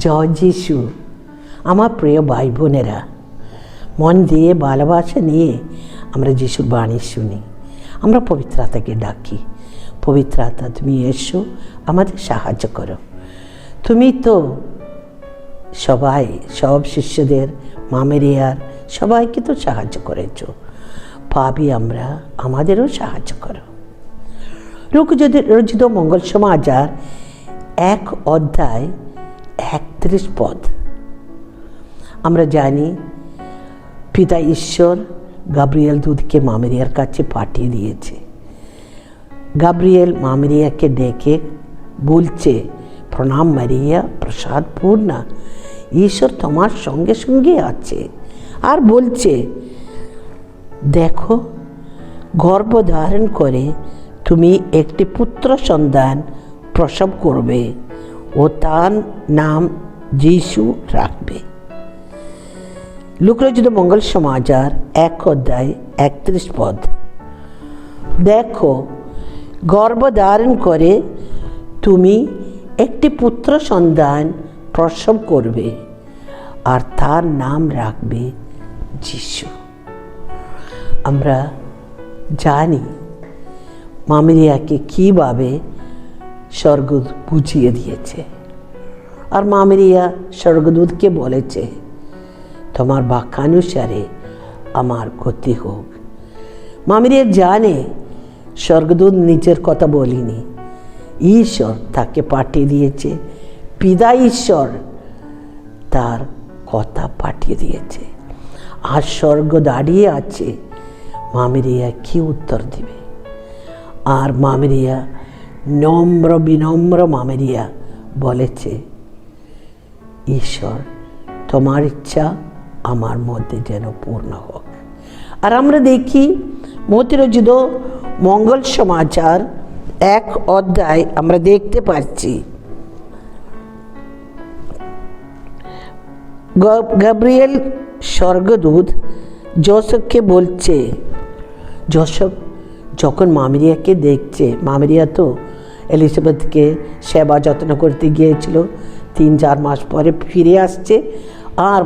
জয় যিশু আমার প্রিয় ভাই বোনেরা মন দিয়ে ভালোবাসা নিয়ে আমরা যিশুর বাণী শুনি। আমরা পবিত্র আত্মাকে ডাকি। পবিত্র আত্মা তুমি এসো, আমাদের সাহায্য করো। তুমি তো সবাই, সব শিষ্যদের, মামেরিয়ার সবাইকে তো সাহায্য করেছ। পাবি আমরা, আমাদেরও সাহায্য করো। রোগ যদি রচিত মঙ্গল সমাচার এক অধ্যায় একত্রিশ পদ। আমরা জানি পিতা ঈশ্বর গাব্রিয়েল দুধকে মামেরিয়ার কাছে পাঠিয়ে দিয়েছে। গাব্রিয়েল মামেরিয়াকে ডেকে বলছে, প্রণাম মারিয়া, প্রসাদ পূর্ণা, ঈশ্বর তোমার সঙ্গে সঙ্গে আছে। আর বলছে, দেখো গর্ভ ধারণ করে তুমি একটি পুত্র সন্তান প্রসব করবে। ও তার নাম যিশু রাখবে। লুকরচিত মঙ্গল সমাচার, এক অধ্যায়, একত্রিশ পদ। দেখো গর্ভ ধারণ করে তুমি একটি পুত্র সন্তান প্রসব করবে আর তার নাম রাখবে যিশু। আমরা জানি মামেরিয়াকে কীভাবে স্বর্গদূত বুঝিয়ে দিয়েছে। আর মামেরিয়া স্বর্গদূতকে বলেছে, তোমার বাক্যানুসারে আমার ক্ষতি হোক। মামেরিয়া জানে, স্বর্গদূত নিজের কথা বলিনি। ঈশ্বর তাকে পাঠিয়ে দিয়েছে, পিতা ঈশ্বর তার কথা পাঠিয়ে দিয়েছে। আর স্বর্গ দাঁড়িয়ে আছে মামেরিয়া কি উত্তর দিবে? আর মামেরিয়া নম্র বিনম্র মামেরিয়া বলেছে, ঈশ্বর, তোমার ইচ্ছা আমার মধ্যে যেন পূর্ণ হোক। আর আমরা দেখি মতিরজিত মঙ্গল সমাচার এক অধ্যায় আমরা দেখতে পাচ্ছি। গাব্রিয়েল স্বর্গদূত জোসফকে বলছে, জোসফ, যখন মামেরিয়াকে দেখছে, মামেরিয়া তো এলিজাবেথকে সেবা যত্ন করতে গিয়েছিল। তিন চার মাস পরে ফিরে আসছে আর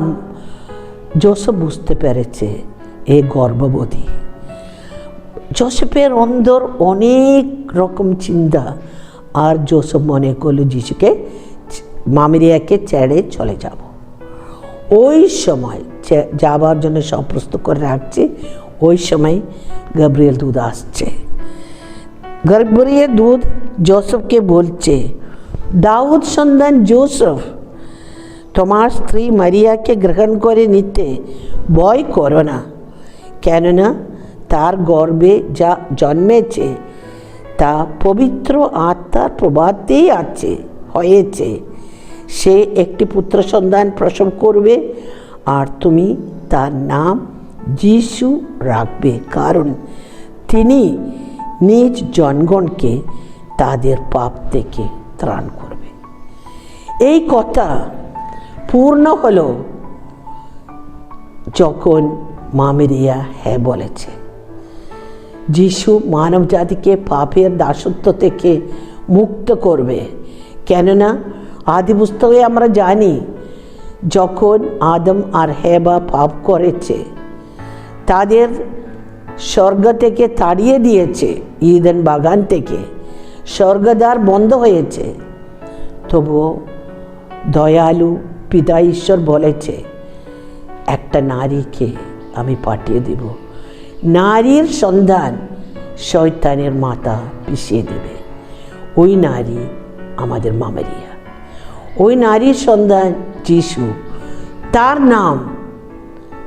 জোসফ বুঝতে পেরেছে এ গর্ভবতী। জোসেফের অন্দর অনেক রকম চিন্তা আর জোসেফ মনে করল, যিশুকে মামেরিয়াকে ছেড়ে চলে যাব। ওই সময় যাবার জন্য সব প্রস্তুত করে রাখছে। ওই সময় গাব্রিয়েল দুধ আসছে। গাব্রিয়েল দুধ জোসেফকে বলছে দাউদ সন্তান জোসেফ তোমার স্ত্রী মারিয়াকে গ্রহণ করে নিতে ভয় করো না, কেননা তার গর্বে যা জন্মেছে, তা পবিত্র আত্মার প্রবাদেই আছে, হয়েছে। সে একটি পুত্র সন্তান প্রসব করবে, আর তুমি তার নাম যিশু রাখবে। কারণ তিনি নিজ জনগণকে তাদের পাপ থেকে ত্রাণ করবে। এই কথা পূর্ণ হলো যখন মামেরিয়া হ্যাঁ বলেছে। যিশু মানব জাতিকে পাপের দাসত্ব থেকে মুক্ত করবে। কেননা, আদি পুস্তকে আমরা জানি, যখন আদম আর হেবা পাপ করেছে, তাদের স্বর্গ থেকে তাড়িয়ে দিয়েছে, ইদেন বাগান থেকে। স্বর্গদ্বার বন্ধ হয়েছে। তবুও দয়ালু পিতা ঈশ্বর বলেছে, একটা নারীকে আমি পাঠিয়ে দেব। নারীর সন্ধান শয়তানের মাথা পিষিয়ে দেবে। ওই নারী আমাদের মামারিয়া। ওই নারীর সন্ধান যিশু। তার নাম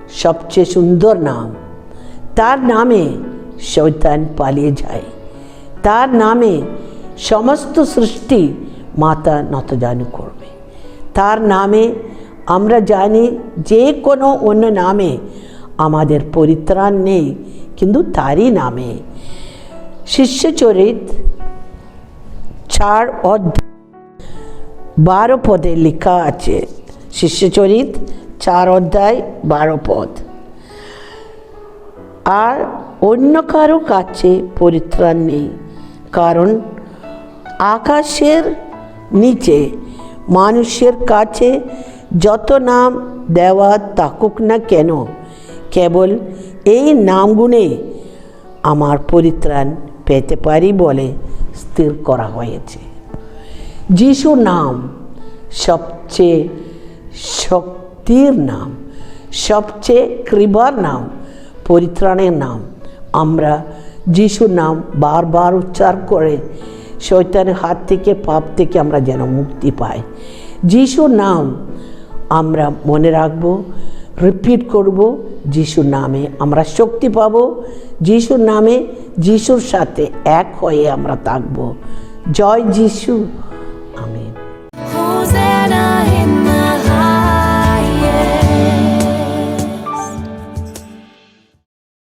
সবচেয়ে সুন্দর নাম তার নামে শৈতান পালিয়ে যায়। তার নামে সমস্ত সৃষ্টি মাতা নতজানু করবে। তার নামে আমরা জানি যে কোনো অন্য নামে আমাদের পরিত্রাণ নেই, কিন্তু তারই নামে। শিষ্যচরিত চার অধ্যায় বারো পদে লেখা আছে। শিষ্যচরিত চার অধ্যায় বারো পদ। আর অন্য কারও কাছে পরিত্রাণ নেই। কারণ আকাশের নিচে মানুষের কাছে যত নাম দেওয়া থাকুক না কেন, কেবল এই নামগুণে আমার পরিত্রাণ পেতে পারি বলে স্থির করা হয়েছে। যিশু নাম সবচেয়ে শক্তির নাম, সবচেয়ে কৃবার নাম পরিত্রাণের নাম। আমরা যিশুর নাম বারবার উচ্চার করে শৈতানের হাত থেকে, পাপ থেকে আমরা যেন মুক্তি পাই। যিশুর নাম আমরা মনে রাখব রিপিট করব, যিশুর নামে আমরা শক্তি পাব, যিশুর নামে যিশুর সাথে এক হয়ে আমরা থাকব। জয় যিশু।